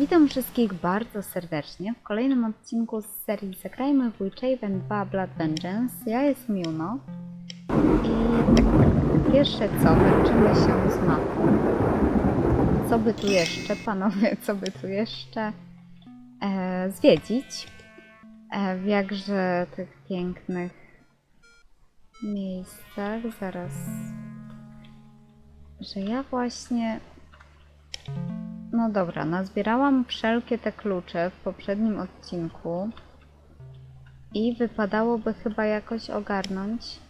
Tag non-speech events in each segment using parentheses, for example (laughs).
Witam wszystkich bardzo serdecznie w kolejnym odcinku z serii Zagrajmy w Witchaven 2 Blood Vengeance. Ja jestem Juno i pierwsze co, męczymy się z mapą. Co by tu jeszcze, panowie, co by tu jeszcze e, zwiedzić e, w jakże tych pięknych miejscach. Zaraz, że ja właśnie no dobra, nazbierałam wszelkie te klucze w poprzednim odcinku i wypadałoby chyba jakoś ogarnąć.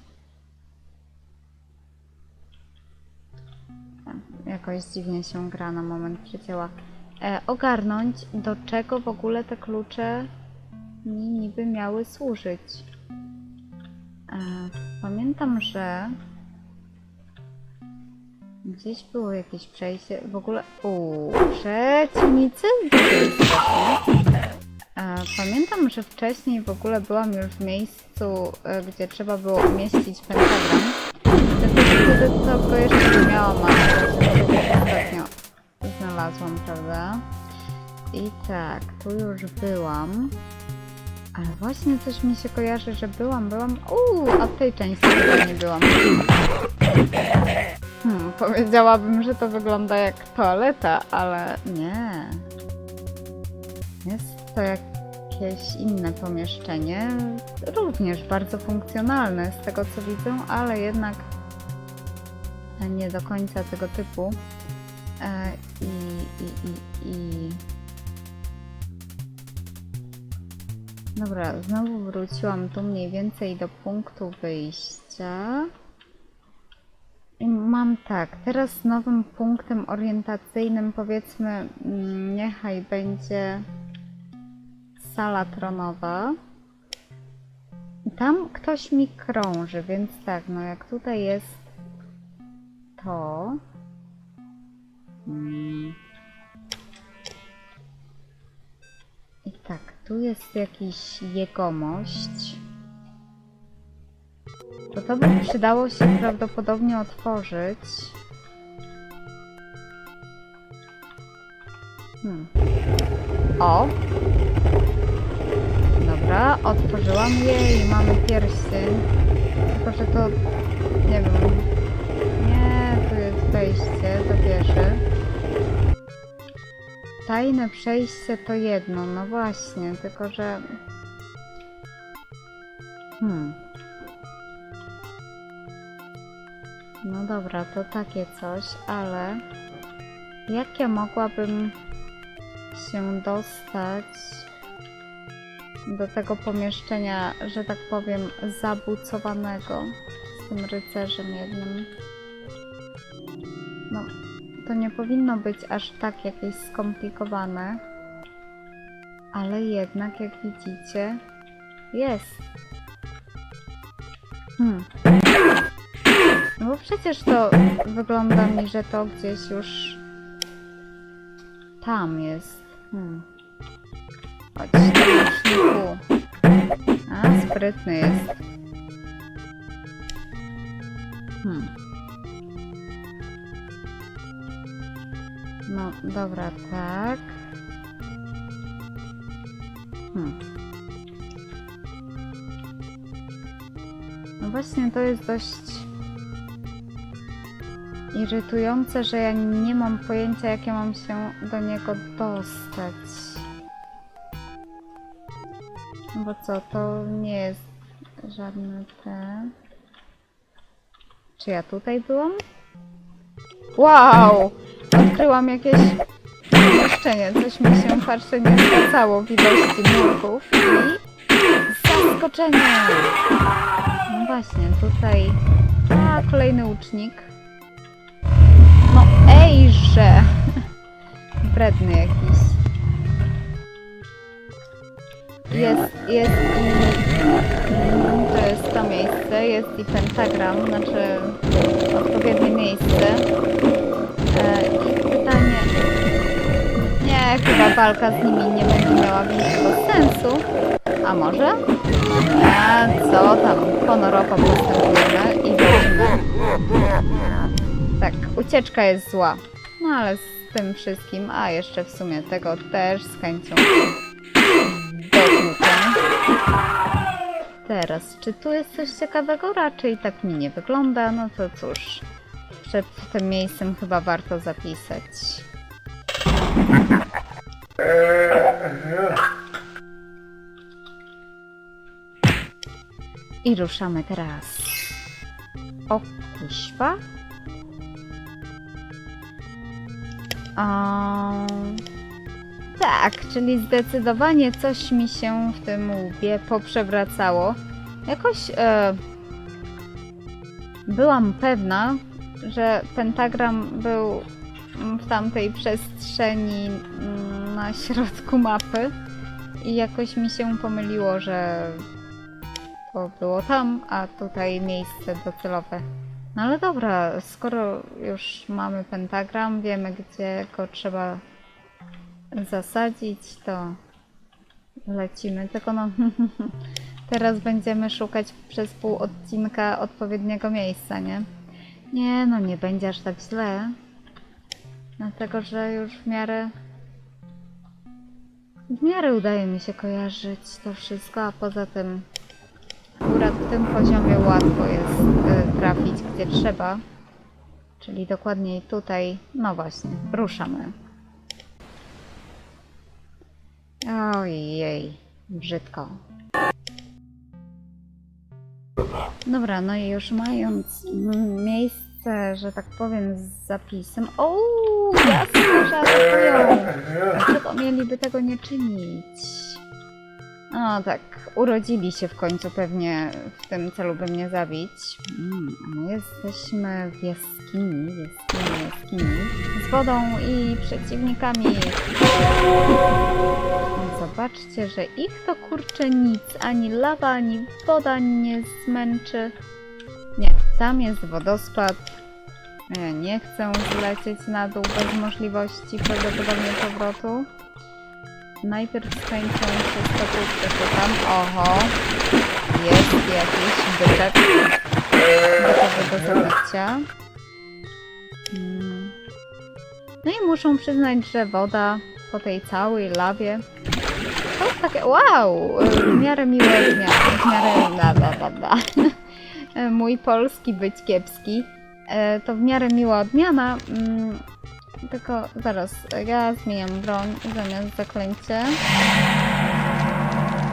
Jakoś dziwnie się gra na moment przycięła. E, ogarnąć, do czego w ogóle te klucze mi niby miały służyć. E, pamiętam, że Gdzieś było jakieś przejście. W ogóle. Uuu, przeciwnicy? Pamiętam, że wcześniej w ogóle byłam już w miejscu, e, gdzie trzeba było umieścić pentagram. Tylko wtedy to go jeszcze nie miałam, ale ostatnio znalazłam, prawda? I tak, tu już byłam. Ale właśnie coś mi się kojarzy, że byłam, byłam. Uuu, a w tej części nie byłam. Hmm, powiedziałabym, że to wygląda jak toaleta, ale nie. Jest to jakieś inne pomieszczenie, również bardzo funkcjonalne z tego co widzę, ale jednak nie do końca tego typu. E, I, i, i, i... Dobra, znowu wróciłam tu mniej więcej do punktu wyjścia. Mam tak, teraz nowym punktem orientacyjnym powiedzmy mm, niechaj będzie sala tronowa. Tam ktoś mi krąży, więc tak, no jak tutaj jest to. Mm. I tak, tu jest jakiś jegomość. To to by przydało się prawdopodobnie otworzyć. Hmm. O! Dobra, otworzyłam je i mamy pierścień. Tylko, że to... nie wiem... Nie, tu jest wejście do wieży. Tajne przejście to jedno, no właśnie, tylko że... dobra, to takie coś, ale jak ja mogłabym się dostać do tego pomieszczenia, że tak powiem, zabucowanego z tym rycerzem jednym? No, to nie powinno być aż tak jakieś skomplikowane, ale jednak, jak widzicie, jest. Przecież to wygląda mi, że to gdzieś już tam jest. Hmm. Chodź, pomocniku. A, sprytny jest. Hmm. No, dobra, tak. Hmm. No właśnie, to jest dość irytujące, że ja nie mam pojęcia, jak ja mam się do niego dostać. No bo co, to nie jest żadne te... Czy ja tutaj byłam? Wow! Odkryłam jakieś pomieszczenie. Coś mi się, patrzę, nie zgadzało w ilości nurków i zaskoczenie! No właśnie, tutaj... A, kolejny łucznik. Ejże! Wredny jakiś. Jest, jest i... To jest to miejsce, jest i pentagram, znaczy odpowiednie miejsce. E, I pytanie... Nie, chyba walka z nimi nie będzie miała większego sensu. A może? A co tam? Honorowo postępujemy i walczymy. Tak, ucieczka jest zła. No ale tym wszystkim, a jeszcze w sumie tego też z chęcią. Teraz, czy tu jest coś ciekawego? Raczej tak mi nie wygląda, no to cóż. Przed tym miejscem chyba warto zapisać. I ruszamy teraz. O, kuźwa. Tak, czyli zdecydowanie coś mi się w tym łbie poprzewracało. Jakoś e, byłam pewna, że pentagram był w tamtej przestrzeni na środku mapy i jakoś mi się pomyliło, że to było tam, a tutaj miejsce docelowe. No ale dobra, skoro już mamy pentagram, wiemy gdzie go trzeba zasadzić, to lecimy. Tylko no, (laughs) teraz będziemy szukać przez pół odcinka odpowiedniego miejsca, nie? Nie, no nie będzie aż tak źle. Dlatego, że już w miarę w miarę udaje mi się kojarzyć to wszystko, a poza tym akurat w tym poziomie łatwo jest y, trafić gdzie trzeba. Czyli dokładniej tutaj, no właśnie, ruszamy. Ojej, brzydko. Dobra, no i już mając miejsce, że tak powiem, z zapisem. O, jasne, że atakują! Dlaczego mieliby tego nie czynić? No tak, urodzili się w końcu pewnie w tym celu, by mnie zabić. Mm, a my jesteśmy w jaskini, jaskini, jaskini. Z wodą i przeciwnikami. Zobaczcie, że ich to kurczę nic, ani lawa, ani woda nie zmęczy. Nie, tam jest wodospad. Ja nie chcę zlecieć na dół bez możliwości prawdopodobnie powrotu. Najpierw skończą się stopy przeszukam. Oho, jest jakiś byczek gotowy do zabicia. Mm. No i muszą przyznać, że woda po tej całej lawie to jest takie, wow, w miarę miłe dnia, w miarę bla bla. (laughs) Mój polski być kiepski. E, To w miarę miła odmiana. Tylko zaraz, ja zmieniam broń zamiast zaklęcie.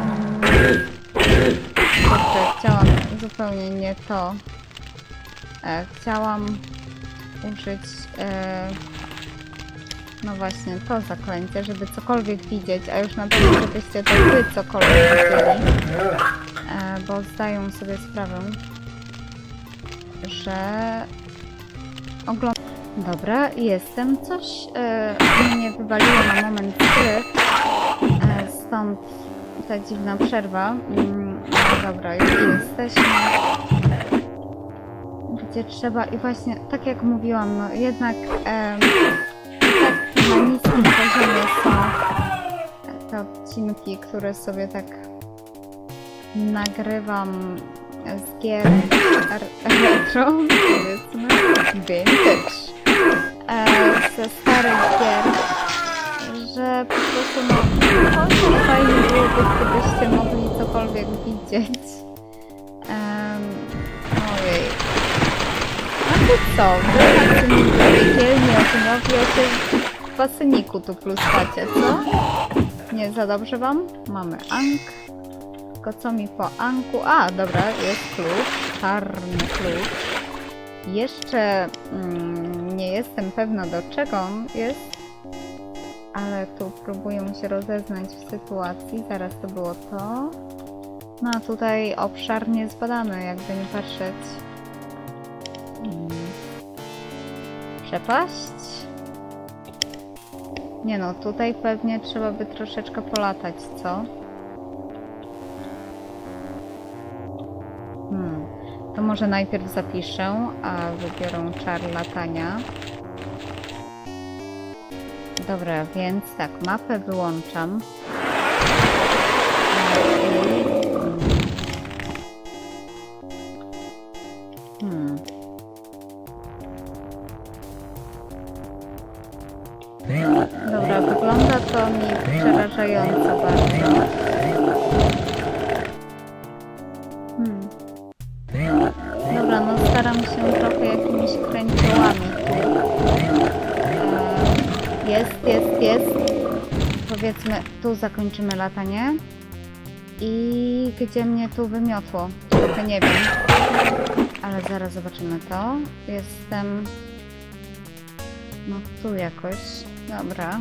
Mm, Kurczę, chciałam zupełnie nie to. E, Chciałam użyć e, no właśnie, to zaklęcie, żeby cokolwiek widzieć, a już na pewno żebyście to wy cokolwiek widzieli. E, bo zdają sobie sprawę, że oglądam. Dobra, jestem. Coś e, mnie wywaliło na moment gry, e, stąd ta dziwna przerwa. Mm, dobra, już jesteśmy. Gdzie trzeba i właśnie, tak jak mówiłam, no jednak em, tak na niskim poziomie są te odcinki, które sobie tak nagrywam z gier retro, powiedzmy, vintage, e, ze starych gier, że po prostu no, chociaż fajnie byłoby, gdybyście mogli cokolwiek widzieć. Em, ojej. A ty co? Wy tacy niedzielni oczynowi się w baseniku tu pluskacie, co? Nie za dobrze wam? Mamy Ank. Tylko co mi po Anku? A, dobra, jest klucz. Czarny klucz. Jeszcze mm, nie jestem pewna do czego on jest, ale tu próbuję się rozeznać w sytuacji. Zaraz to było to. No a tutaj obszar niezbadany, jakby nie patrzeć. Mm. Przepaść? Nie no, tutaj pewnie trzeba by troszeczkę polatać, co? Może najpierw zapiszę, a wybiorę czar latania. Dobra, więc tak, mapę wyłączam. Zakończymy latanie. I gdzie mnie tu wymiotło? Trochę nie wiem. Ale zaraz zobaczymy to. Jestem... No tu jakoś. Dobra.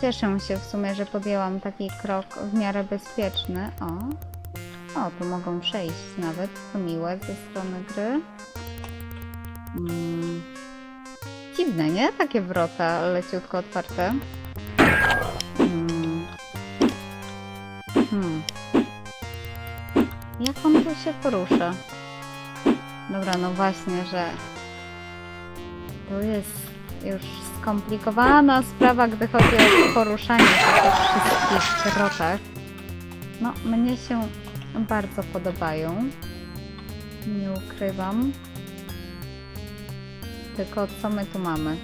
Cieszę się w sumie, że podjęłam taki krok w miarę bezpieczny. O. O, tu mogą przejść nawet. To miłe ze strony gry. Mm. Dziwne, nie? Takie wrota leciutko otwarte. Jak on tu się porusza? Dobra, no właśnie, że tu jest już skomplikowana sprawa, gdy chodzi o poruszanie się tych wszystkich wrotach. No, mnie się bardzo podobają. Nie ukrywam. Tylko co my tu mamy?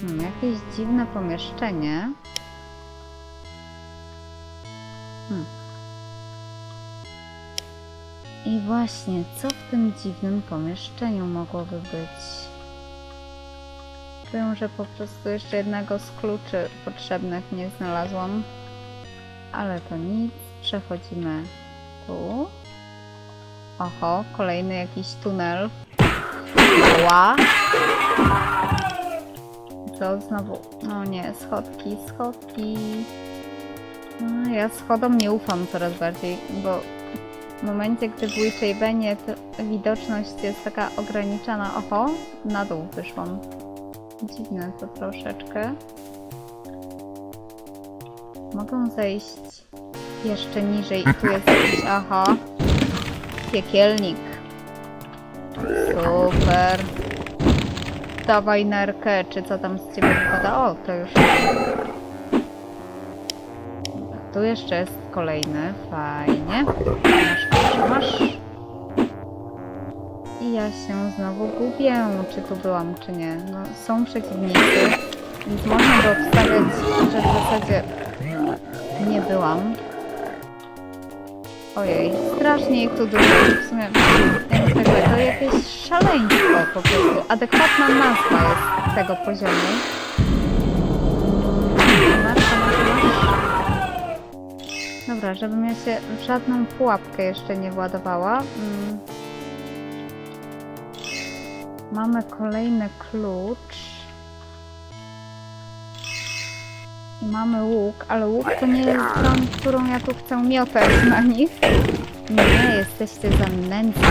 Hmm, jakieś dziwne pomieszczenie. Hmm. I właśnie, co w tym dziwnym pomieszczeniu mogłoby być? Czuję, że po prostu jeszcze jednego z kluczy potrzebnych nie znalazłam. Ale to nic. Przechodzimy tu. Oho, kolejny jakiś tunel. Ła! Co znowu? No nie, schodki, schodki. No, ja schodom nie ufam coraz bardziej, bo w momencie, gdy w Witchavenie widoczność jest taka ograniczona, oho, na dół wyszłam. Dziwne to troszeczkę. Mogę zejść jeszcze niżej i tu jest jakiś, aha, piekielnik. Super. Dawaj nerkę, czy co tam z ciebie wypada? O, to już. Tu jeszcze jest kolejny, fajnie. Masz. I ja się znowu gubię, czy tu byłam, czy nie. No, są przeciwnicy, więc można by obstawiać, że w zasadzie nie byłam. Ojej, strasznie ich tu dużo. W sumie, to jakieś szaleństwo po prostu. Adekwatna nazwa jest tego poziomu. Dobra, żebym ja się w żadną pułapkę jeszcze nie władowała. Mm. Mamy kolejny klucz. I mamy łuk, ale łuk to nie jest broń, którą ja tu chcę miotać na nich. Nie, jesteście za nędzni.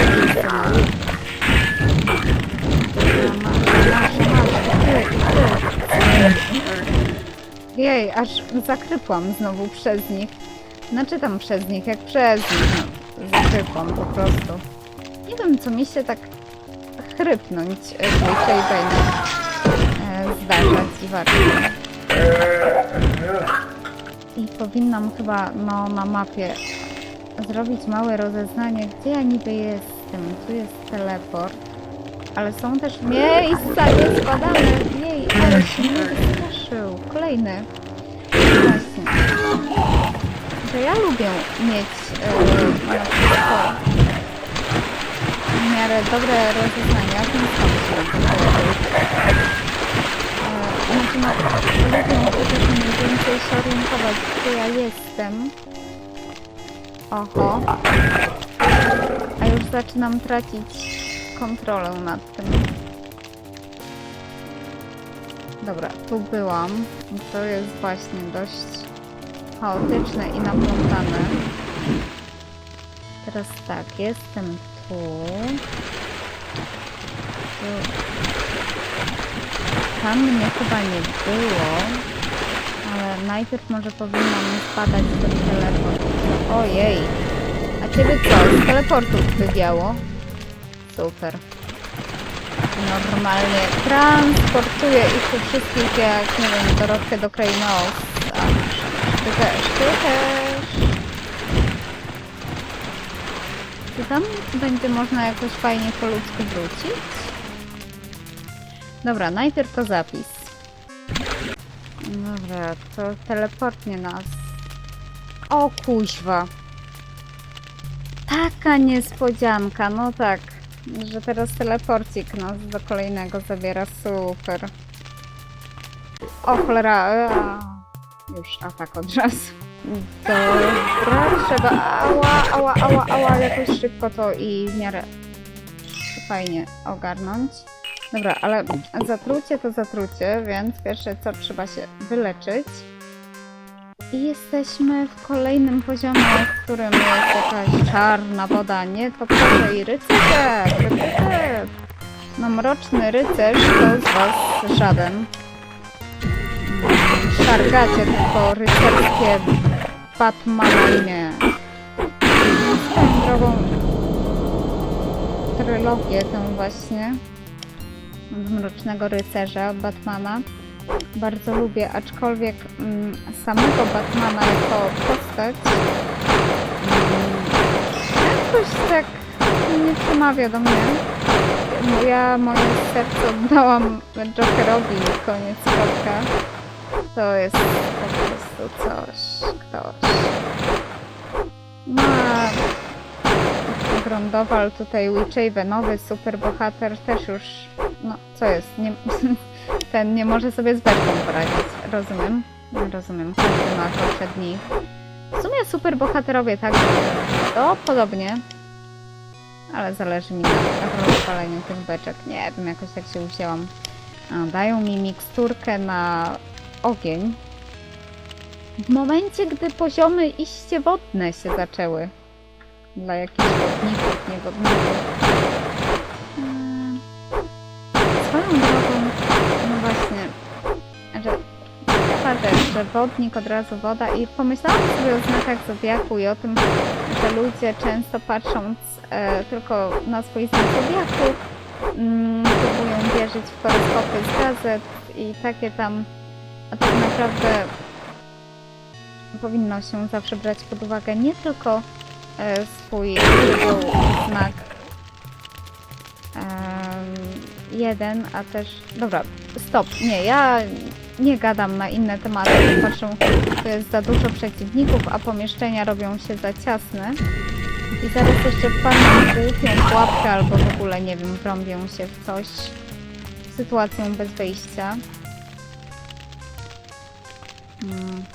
Jej, aż zakrypłam znowu przez nich. Znaczy tam przez nich, jak przez nich. No, zakrypłam po prostu. Nie wiem, co mi się tak chrypnąć e, w Witchavenie e, zdarza dziwacznie. I powinnam chyba no, na mapie zrobić małe rozeznanie, gdzie ja niby jestem. Tu jest teleport. Ale są też miejsca niezbadane. Jej, ale się nie wystraszył. Kolejny. Właśnie. Że ja lubię mieć yy, na przykład w miarę dobre rozeznania, więc tam się Znaczy no, lubię chociaż mniej więcej się orientować, gdzie ja jestem. Oho. A już zaczynam tracić kontrolę nad tym. Dobra, tu byłam. To jest właśnie dość chaotyczne i naplątane. Teraz tak, jestem tu. Tu. Tam mnie chyba nie było. Ale najpierw może powinnam spadać do teleportu. Ojej! A ciebie co? Z teleportów wywiało? Super. Normalnie transportuję ich tu wszystkich jak, nie wiem, Dorotkę do krainy. Ty też, ty też. Czy tam będzie można jakoś fajnie po ludzku wrócić? Dobra, najpierw to zapis. Dobra, to teleportnie nas. O kuźwa. Taka niespodzianka, no tak. Że teraz teleporcik nas do kolejnego zabiera, super. O cholera, a, już atak od razu. Dobra, trzeba, ała, ała, ała, ała, jakoś szybko to i w miarę fajnie ogarnąć. Dobra, ale zatrucie to zatrucie, więc pierwsze co trzeba się wyleczyć. I jesteśmy w kolejnym poziomie, w którym jest jakaś czarna woda, nie? To proszę i rycerze, rycerze. No mroczny rycerz to z was żaden. Szargacie tylko rycerskie Batmana imię. Swoją drogą trylogię tę właśnie od Mrocznego Rycerza Batmana bardzo lubię, aczkolwiek mm, samego Batmana jako postać mm, jakoś tak nie przemawia do mnie. Ja moje serce oddałam Jokerowi koniec kropka. To jest po prostu coś, ktoś. No a Grondowal, tutaj Witchavenowy, super bohater też już, no co jest, nie, (laughs) ten nie może sobie z beczką poradzić, rozumiem, rozumiem, każdy ma dni. W sumie super bohaterowie także, to podobnie, ale zależy mi na rozpaleniu tych beczek, nie wiem, jakoś tak się wzięłam. Dają mi miksturkę na ogień. W momencie, gdy poziomy iście wodne się zaczęły dla jakichś wodników, niewodników. Eee, Swoją drogą, no właśnie, że rzecz, że wodnik od razu woda i pomyślałam sobie o znakach zodiaku i o tym, że ludzie często patrząc e, tylko na swój znak zodiaku mm, próbują wierzyć w horoskopy z gazet i takie tam, a tak naprawdę powinno się zawsze brać pod uwagę nie tylko e, swój znak em, jeden, a też... Dobra, stop, nie, ja nie gadam na inne tematy, patrzę, tu jest za dużo przeciwników, a pomieszczenia robią się za ciasne. I zaraz jeszcze wpadną w pułapkę, albo w ogóle, nie wiem, wrąbią się w coś, sytuacją bez wyjścia. Hmm.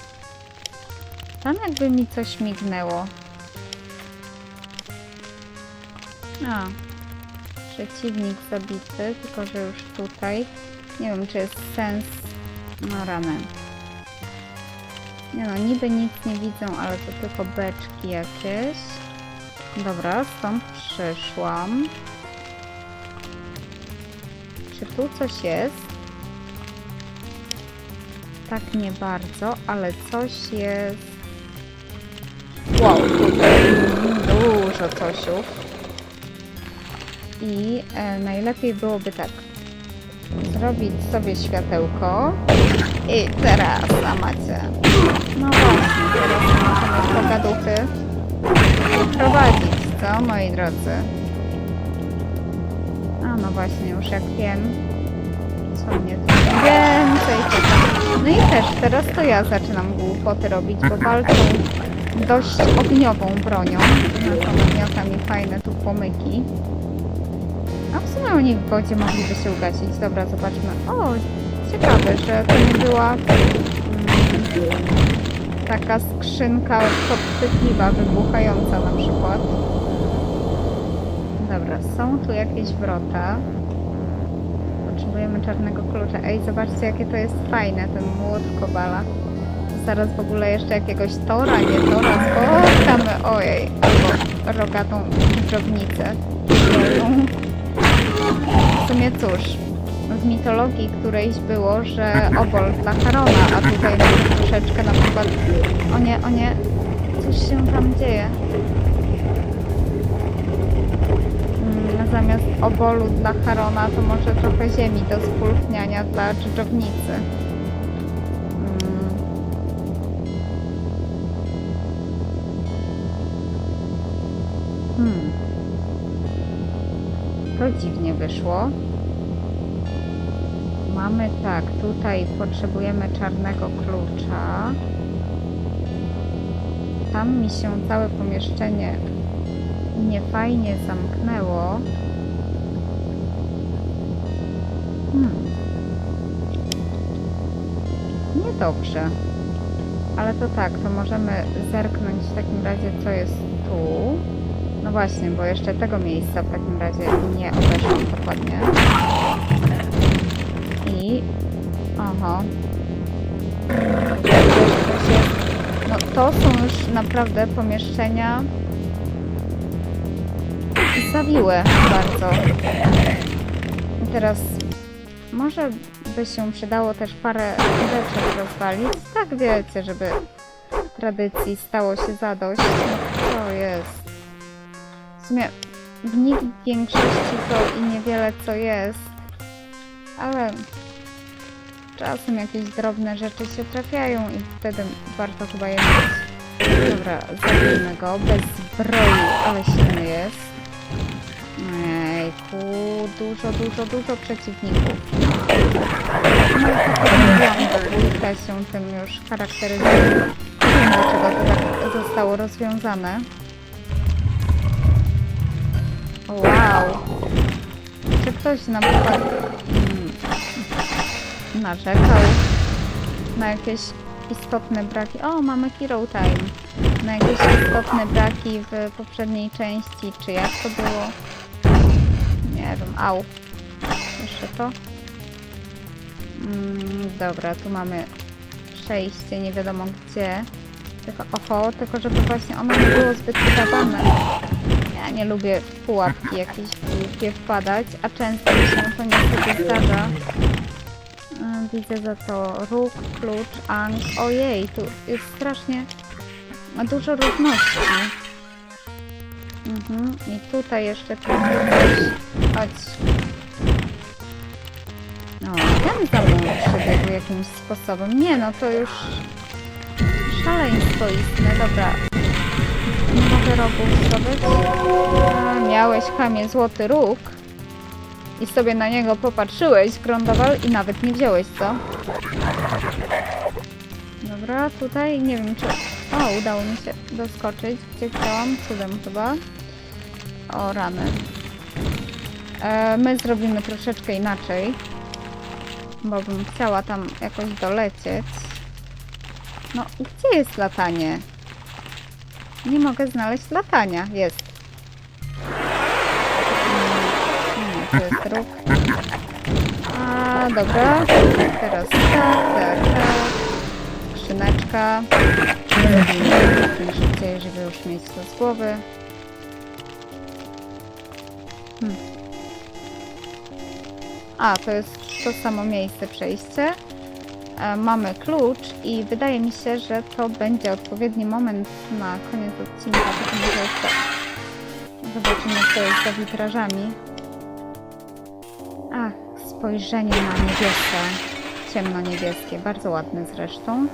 Tam jakby mi coś mignęło. A. Przeciwnik zabity, tylko że już tutaj. Nie wiem, czy jest sens. No rany. Nie no, niby nic nie widzą, ale to tylko beczki jakieś. Dobra, stąd przyszłam. Czy tu coś jest? Tak nie bardzo, ale coś jest. Wow, tutaj dużo cosiów. I e, najlepiej byłoby tak. Zrobić sobie światełko. I teraz a macie. No właśnie, teraz możemy pogaduchy prowadzić, co moi drodzy? A no właśnie, już jak wiem, co mnie tu i też teraz to ja zaczynam głupoty robić, bo walczą dość ogniową bronią. To nagniata mi fajne tu pomyki. A w sumie oni w wodzie mogliby się ugasić. Dobra, zobaczmy. O, ciekawe, że to nie była mm, taka skrzynka podchwytliwa, wybuchająca na przykład. Dobra, są tu jakieś wrota. Potrzebujemy czarnego klucza. Ej, zobaczcie jakie to jest fajne, ten młot kowala. Zaraz w ogóle jeszcze jakiegoś tora, nie tora, spotkamy, ojej, albo rogatą drobnicę. W sumie cóż, w mitologii którejś było, że obol dla Harona, a tutaj troszeczkę na przykład... O nie, o nie, coś się tam dzieje. Zamiast obolu dla Harona to może trochę ziemi do spulchniania dla dżdżownicy. Mm. Hmm. To dziwnie wyszło. mamy tak, tutaj potrzebujemy czarnego klucza. Tam mi się całe pomieszczenie niefajnie zamknęło. Niedobrze. Ale to tak, to możemy zerknąć w takim razie, co jest tu. No właśnie, bo jeszcze tego miejsca w takim razie nie obeszłam dokładnie. I... Jest- No to są już naprawdę pomieszczenia zawiłe bardzo. I teraz może by się przydało też parę rzeczy rozwalić. Tak wiecie, żeby tradycji stało się zadość. To jest. W sumie w większości to i niewiele co jest, ale czasem jakieś drobne rzeczy się trafiają i wtedy warto chyba je mieć. Dobra, zabijmy go bez zbroi, ale silny jest. Ejku, dużo, dużo, dużo przeciwników. Się tym już charakteryzuje. Nie wiem dlaczego to tak zostało rozwiązane. Wow! Czy ktoś na przykład narzekał na jakieś istotne braki? O, mamy Hero Time. Na jakieś istotne braki w poprzedniej części, czy jak to było? Nie wiem, au. Jeszcze to? Mm, dobra, tu mamy przejście, nie wiadomo gdzie. Tylko, oho, tylko żeby właśnie ono nie było zbyt wydawane. Ja nie lubię w pułapki jakieś głupie wpadać, a często mi się to niestety zdarza. Mm, Widzę za to róg, klucz, ang. Ojej, tu jest strasznie dużo różności. Mhm. I tutaj jeszcze coś. Chodź. Ten za mną przebiegł jakimś sposobem. Nie no, to już szaleństwo istne. Dobra. Mogę rogów zdobyć. Miałeś chamie złoty róg i sobie na niego popatrzyłeś, Grondowal, i nawet nie wziąłeś, co? Dobra, tutaj nie wiem czy... O, udało mi się doskoczyć, gdzie chciałam, cudem chyba. O, rany. E, my zrobimy troszeczkę inaczej, bo bym chciała tam jakoś dolecieć. No, gdzie jest latanie? Nie mogę znaleźć latania. Jest. Mm, Nie, to jest róg. A, dobra. Teraz tak, tak, tak. Skrzyneczka. Najszybciej, żeby już mieć to z głowy. A, to jest to samo miejsce przejście. E, mamy klucz i wydaje mi się, że to będzie odpowiedni moment na koniec odcinka. To może jeszcze zobaczymy, co jest za witrażami. Ach, spojrzenie na niebieskie, ciemno-niebieskie, bardzo ładne zresztą.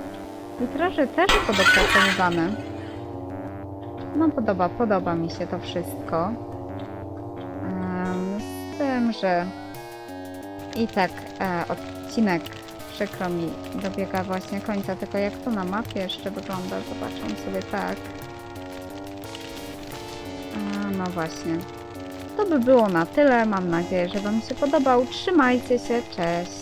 Witraże też podopracowywane. No podoba, podoba mi się to wszystko. Em, z tym, że i tak e, odcinek przykro mi dobiega właśnie końca, tylko jak to na mapie jeszcze wygląda, zobaczę sobie tak. A, no właśnie. To by było na tyle. Mam nadzieję, że Wam się podobał. Trzymajcie się. Cześć.